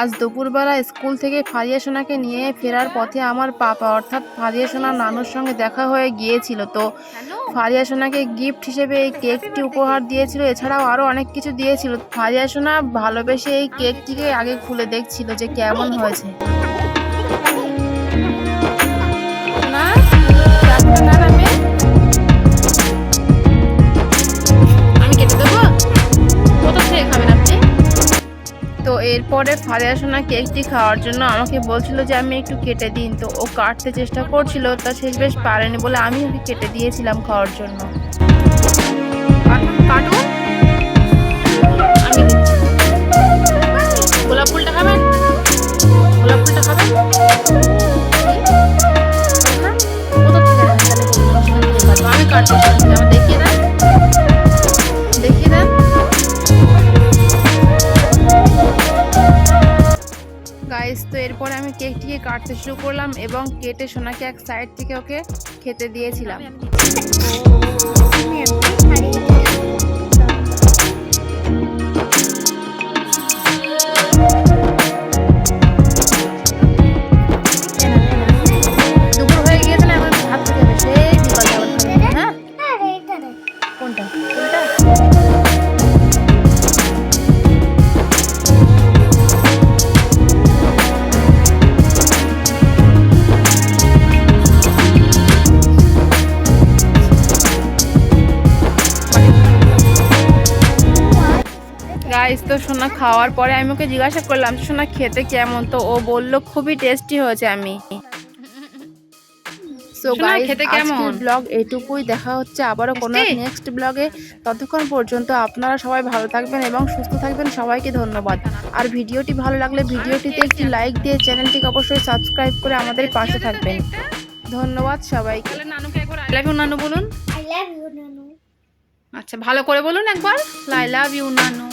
আজ দুপুরবেলা স্কুল থেকে ফারিয়া সোনাকে নিয়ে ফেরার পথে আমার পাপা অর্থাৎ ফারিয়া সোনা নানুর সঙ্গে দেখা হয়ে গিয়েছিল। তো ফারিয়া সোনাকে গিফট হিসেবে এই কেকটি উপহার দিয়েছিল এছাড়াও আরও অনেক কিছু দিয়েছিল। ফারিয়া সোনা ভালোবেসে এই কেকটিকে আগে খুলে দেখছিল যে কেমন হয়েছে। এরপরে ফারিয়া সোনা কেকটি খাওয়ার জন্য আমাকে বলছিল যে, আমি একটু কেটে দিন। তো ও কাটতে চেষ্টা করছিল, তা শেষ বেশ পারেনি বলে আমি ওকে কেটে দিয়েছিলাম খাওয়ার জন্য। গোলাপ কাটবো। আমি কাটবো এরপরে আমি কেকটিকে কাটতে শুরু করলাম এবং কেটে সোনাকে এক সাইড থেকে ওকে খেতে দিয়েছিলাম। দুপুর হয়ে গাইস তো সোনা খাওয়ার পরে আমি ওকে জিজ্ঞাসা করলাম সোনা খেতে কেমন? তো ও বলল খুবই টেস্টি হয়েছে আমি। সো গাইস খেতে আজকের কেমন? ব্লগ এটুকুই দেখা হচ্ছে আবারও কোনো নেক্সট ব্লগে ততক্ষণ পর্যন্ত আপনারা সবাই ভালো থাকবেন এবং সুস্থ থাকবেন। সবাইকে ধন্যবাদ। আর ভিডিওটি ভালো লাগলে ভিডিওটিতে একটি লাইক দিয়ে চ্যানেলটিকে অবশ্যই সাবস্ক্রাইব করে আমাদের পাশে থাকবেন। ধন্যবাদ সবাইকে। তাহলে নানুকে একবার আই লাভ ইউ নানু বলুন। I love you, Nanu. আচ্ছা ভালো করে বলুন একবার। আই লাভ ইউ নানু.